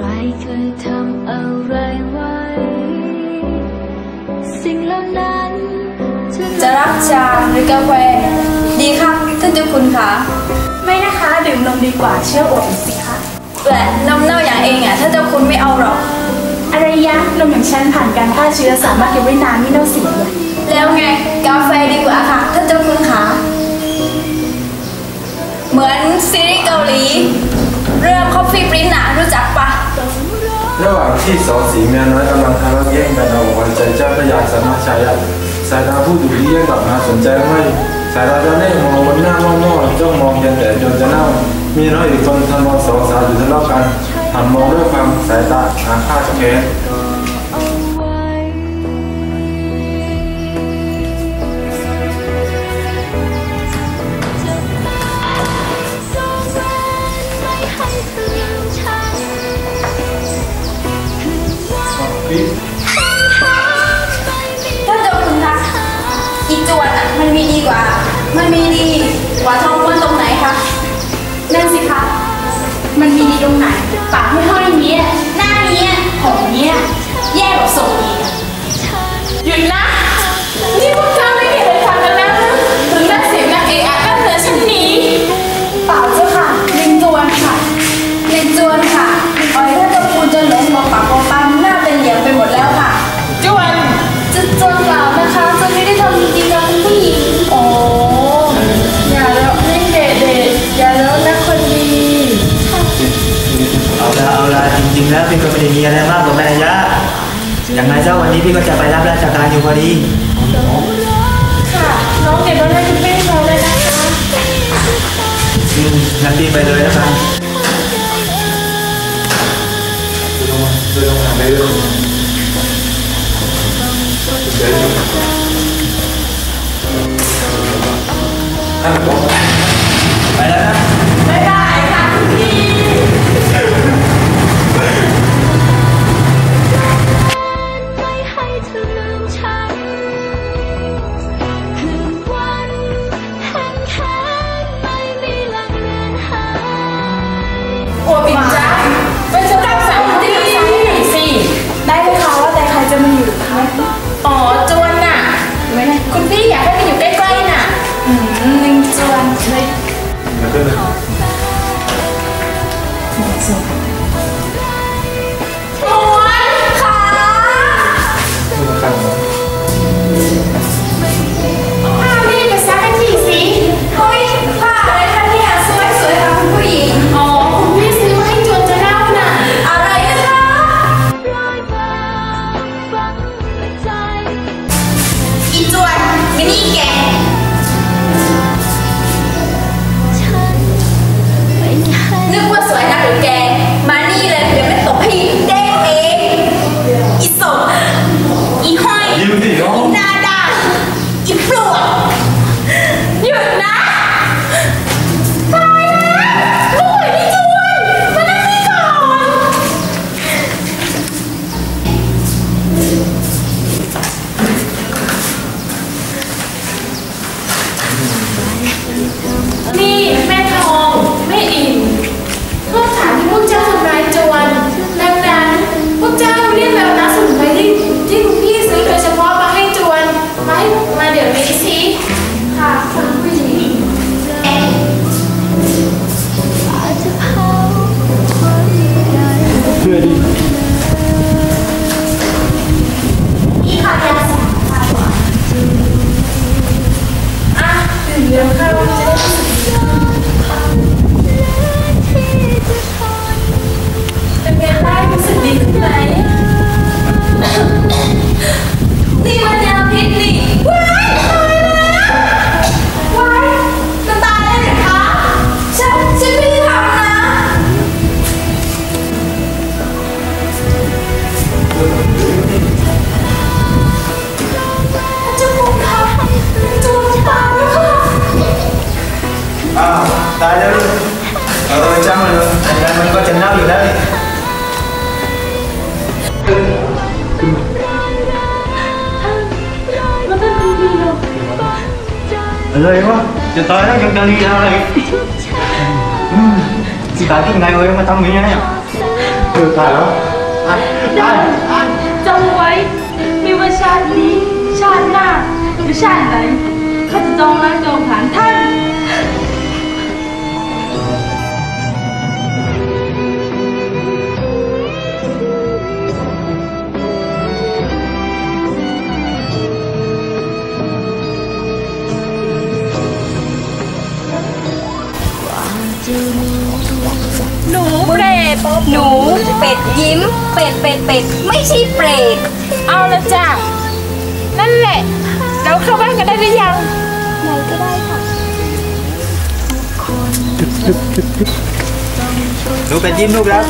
รเคยทำอะไรไว้ สิ่งเหล่านั้นจะรับชาหรือกาแฟ ดีค่ะท่านเจ้าคุณคะไม่นะคะดื่มนมดีกว่าเชื่ออดสิคะและน้ำเน่าอย่างเองอะท่านเจ้าคุณไม่เอาหรอกอะไรยะนมอย่างฉันผ่านการฆ่าเชื้อสามารถเก็บไว้นานไม่เน่าเสียเลยแล้วไง เมียน้อยกำลังทะเลาะแย่งกันเอาหัวใจเจ้าพระยาสามารถชายะสายตาผู้ดูที่แย่งกลับมาสนใจไม่สายตาเจ้าเล่มองบนหน้าม่อๆจ้องมองยันแต่จนจะเน่ามีน้อยอีกคนทะเลาะสองสาวอยู่ทะเลาะกันหันมองด้วยความสายตาอาฆาตแค้น มันมีดีต พี่ก็ไม่ได้มีอะไรมากหรอกแม่ยะอย่างไรเจ้าวันนี้พี่ก็จะไปรับราชการอยู่พอดีค่ะน้องเด็กก็ได้คุณแม่เราเลยนะคะอืมงั้นพี่ไปเลยแล้วกันเดินทางไปเรื่อยเดินอยู่ท่าน โอ้ปิ่าวตายแล้วลูกเออจ้างมันเลยอย่างนั้นมันก็จะเน่าอยู่แล้วนี่มันเป็นคนเดียวใจอ ดยิ้ม เป็ดเป็ดเป็ดไม่ใช่เปรตเอาละจ้ะนั่นแหละ เราเข้าบ้านกันได้หรือยังไหนก็ได้ค่ะหนูเป็นยิ้มลูกแล้ว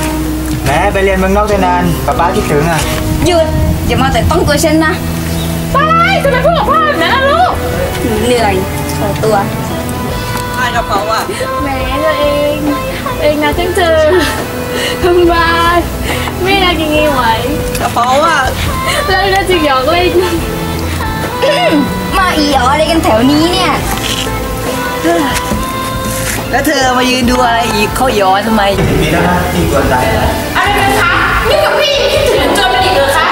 แหมไปเรียนเมืองนอกได้นานป๊าป๊าคิดถึงอะหยุดอย่ามาแต่ต้องตัวฉันนะไปทำไมพูดกับพ่อแบบนั้นล่ะลูกหนูเหนื่อยขอตัวแหมตัวเองเองนะจังเจอทำไม ยากกิงี้ไหวเพราะว่าแล้วก็จิกหยอกเล่นมาอีหยออะไรกันแถวนี้เนี่ย แล้วเธอมายืนดูอะไรอีกเขาย้อนทำไมมีแล้วนะที่กวนใจนะอะไรกันคะนี่กับพี่คิดถึงจนมันอีกเหรอคะ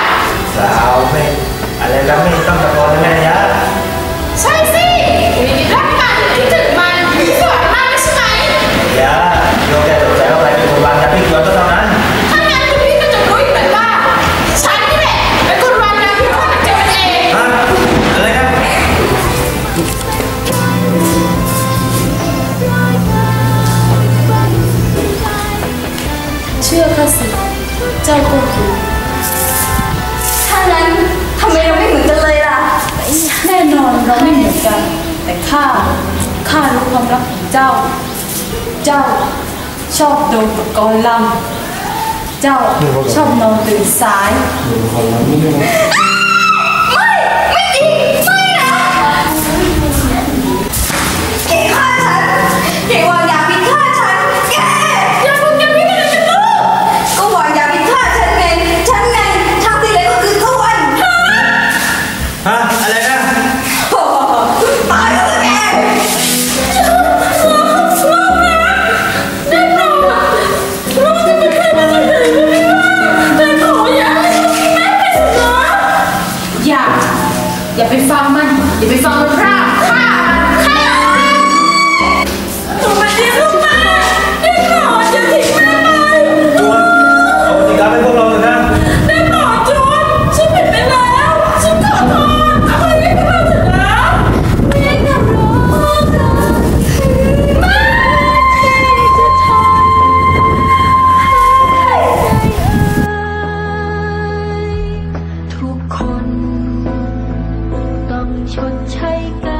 สาวไม่อะไรแล้วไม่ต้องตะโก ชื่อข้าสิเจ้าคงรู้ถ้างั้นทำไมเราไม่เหมือนกันเลยล่ะ แน่นอนเราไม่เหมือนกัน แต่ข้าข้ารู้ความรักของเจ้า เจ้าชอบโดนกับกรลำเจ้าชอบนอนตื่นสาย ชดใช้กัน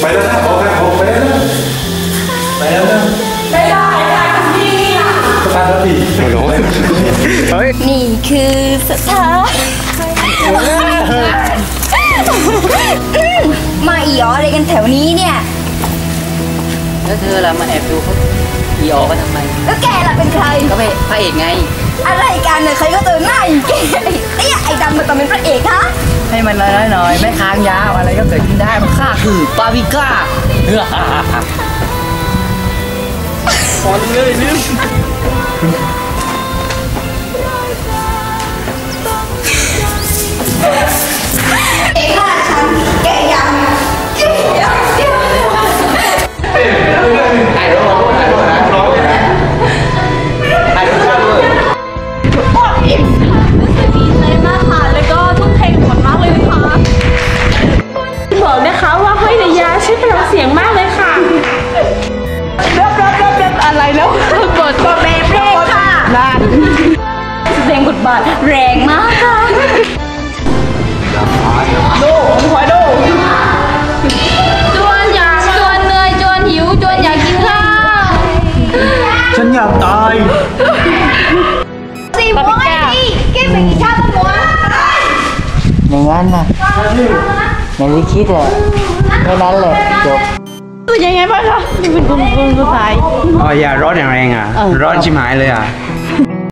ไปแล้วนะบอกนะบอกไปแล้วนะไปแล้วนะไม่ได้ค่ะคุณพี่อะสตาร์ทรถดีไม่รู้เฮ้ยนี่คือสถานมาอีหยออะไรกันแถวนี้เนี่ยแล้วเธอล่ะมาแอบดูเขา อีออกมาทำไมแล้วแกล่ะเป็นใคร ก็ไปพระเอกไง อะไรกันเนี่ยใครก็เจอหน้าอย่างแกไอ้ไอ้ดำมันต้องเป็นพระเอกฮะให้มันน้อยๆหน่อยไม่ค้างยาวอะไรก็เกิดขึ้นได้มันฆ่าคือปาวิก้าเฮ้อพอนเลยลืมเอกฆ่าฉัน nhà lý chiết là cái đó là chuột tôi dạy em phải không mình cùng cùng tôi phải ôi giờ rõ ràng ràng à rõ chim hại lên à